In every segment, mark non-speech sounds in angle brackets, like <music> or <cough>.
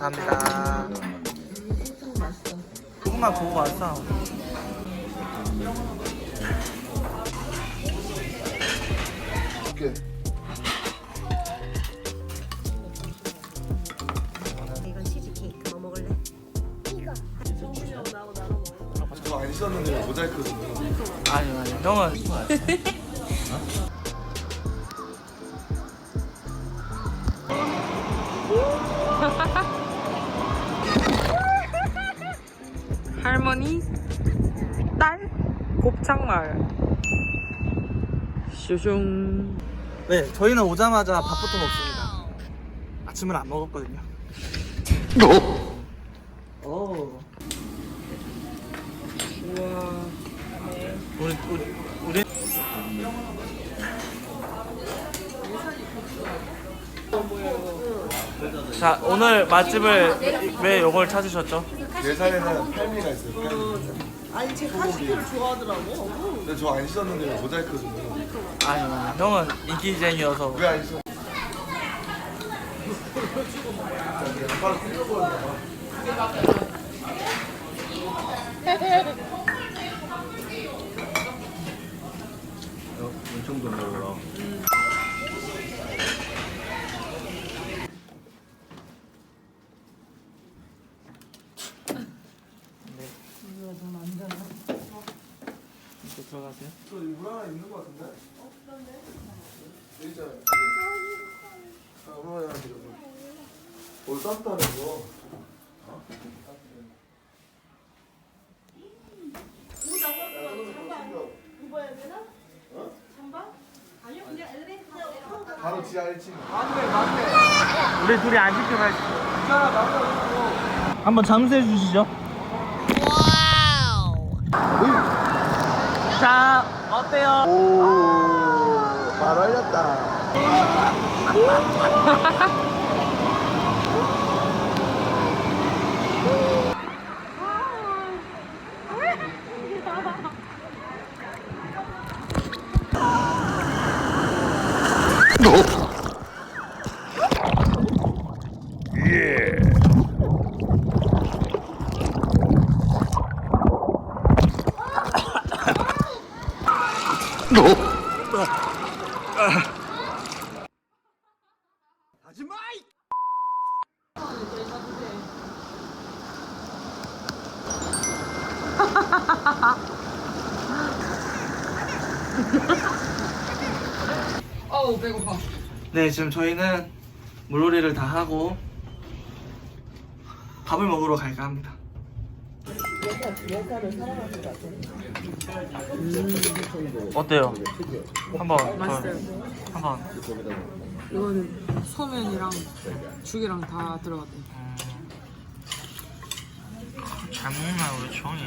감사합니다. 조금만 보고 왔어. 오케이. 이건 치즈 케이크 뭐 먹을래? 저안 씻었는데 모자이크 좀. 아니 아니 형은 <laughs> 할머니, 딸, 곱창말. 슈슝. 네 저희는 오자마자 밥부터 먹습니다. 아침을 안 먹었거든요. 오. 우와. 우리 우리 우리 자 오늘 맛집을 왜 요걸 찾으셨죠? 예산에는 팔미가 있어요. 팔미. 아니 제 카시를 좋아하더라고. 근데 저 안 씻었는데 모자이크 좀. 아니 아니 형은 인기쟁이여서 왜안 씻어? <laughs> 바로 뜯어버렸나 봐. 엄청 돈 벌어. 이렇게 들어가세요. 저물 하나 있는 거 같은데? 어, 그런데? 여기 있잖아요. 아, 있는 거. 뭘 땄다는 거? 바로 지하 1층. 우리 둘이 안할 한번 잠수해 주시죠. 자 어때요? 오, 바로 알렸다. <laughs> 어우, 배고파. 네 지금 저희는 물놀이를 다 하고 밥을 먹으러 갈까 합니다. 어때요? 한번 맛있어요. 저- 한번 이거는 소면이랑 죽이랑 다 들어갔대. 잘 먹나 우리 주홍이.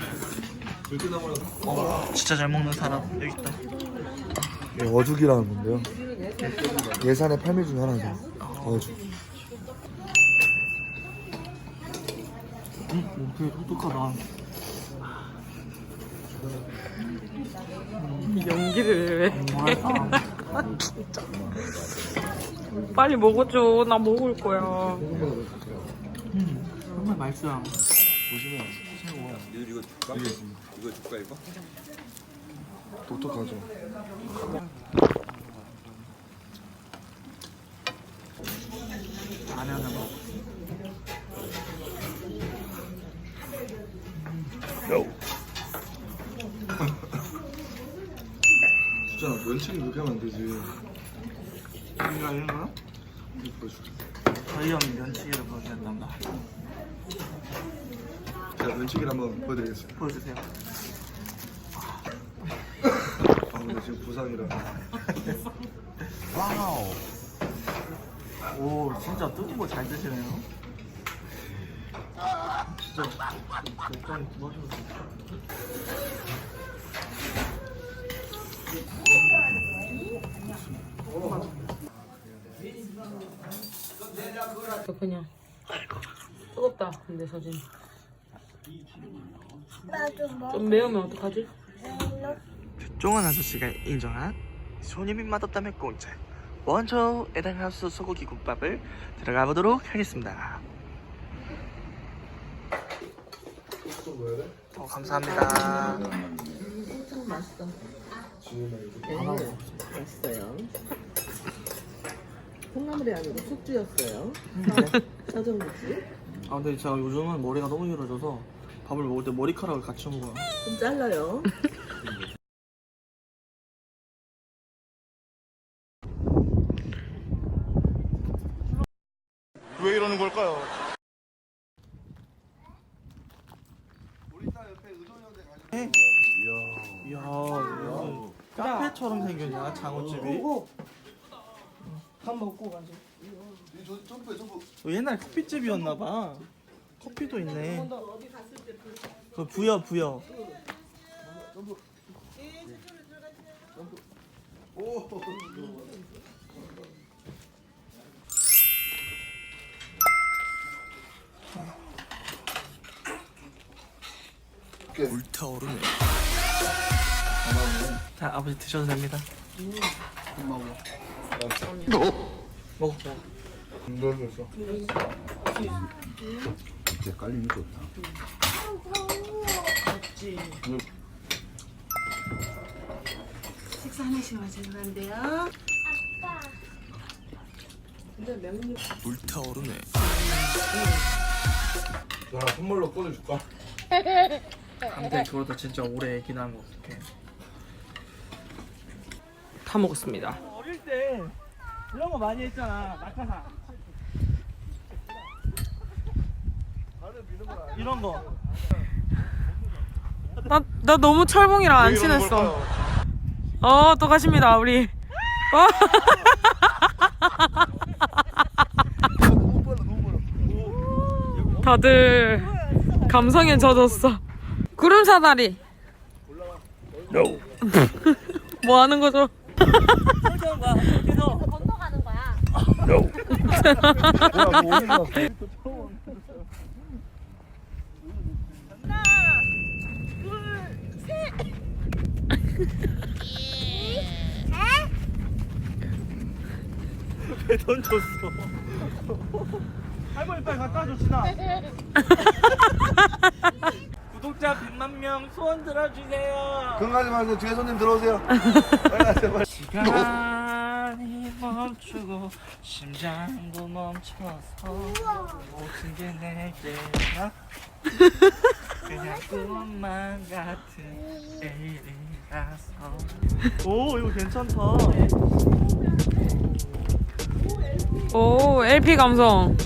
어, 진짜 잘 먹는 사람 여기 있다. 네, 어죽이라는 건데요. 예산의 팔미 중에 하나죠. 어죽. 응, 뭐 되게 똑똑하다. 연기를 왜? 뭐랄까? <laughs> 빨리 먹어줘. 나 먹을 거야. 음, 정말 맛있어요. 보시면 니들 이거 줄까? 이거 줄까 이거? 독특하죠. 진짜 면책이 그렇게 하면 안 되지. 이거 이런? 이거 보여줄게. 저희 형이 면치기를 보여준단다. 제가 면책이를 한번 보여드리겠습니다. 보여주세요. 아, 근데 지금 부상이라. 와우. 오, 진짜 뜨거운 거잘 드시네요. 진짜 몇잔 구하셨어요. 저 그냥. 뜨겁다. 근데 서진. 좀 매우면 어떡하지? 쫑한 아저씨가 인정한 손님이 맛없다면 공짜 원조 에당하우스 소고기 국밥을 들어가 보도록 하겠습니다. 좀 넣어야 돼? 어, 감사합니다. 맛있어요. 콩나물이 아니고 숙주였어요. 사정국수. 아 근데 제가 요즘은 머리가 너무 길어져서 밥을 먹을 때 머리카락을 같이 먹어요. 좀 잘라요. 왜 이러는 걸까요? 이야, 이거 카페처럼 생겼냐 장어집이? 밥 먹고 가자. 저 점프해 점프. 옛날 커피집이었나 봐. 커피도 있네. 그 부여 부여. 오. 불타오르네. 자 아버지 드셔도 됩니다. 먹어. 먹어. 넣어줬어. 진짜 깔리는 거 없다. 식사하시면 죄송한데요. 불타오르네. 자 선물로 꺼내줄까? 근데 그것도 진짜 오래 얘기 나면 어떡해. 다 먹었습니다. 어릴 때 이런 거 많이 했잖아. 낙하산. 이런 거. 나, 나 너무 철봉이랑 안 친했어. 어, 또 가십니다, 우리. 어? <laughs> 다들 감성에 젖었어. 구름 사다리. <laughs> 뭐 하는 거죠? 건너가는 거야. 왜 던졌어? 할머니 빨리 갖다 줘 신아. <laughs> 구독자 100만 명 소원 들어주세요. 그거 하지 마세요. 뒤에 손님 들어오세요. 빨리 하세요. 시 간이 멈추고 심장도 멈춰서 모든 게 내게라 그냥 꿈만 같은 내일이라서. 오 이거 괜찮다. 오, LP 감성.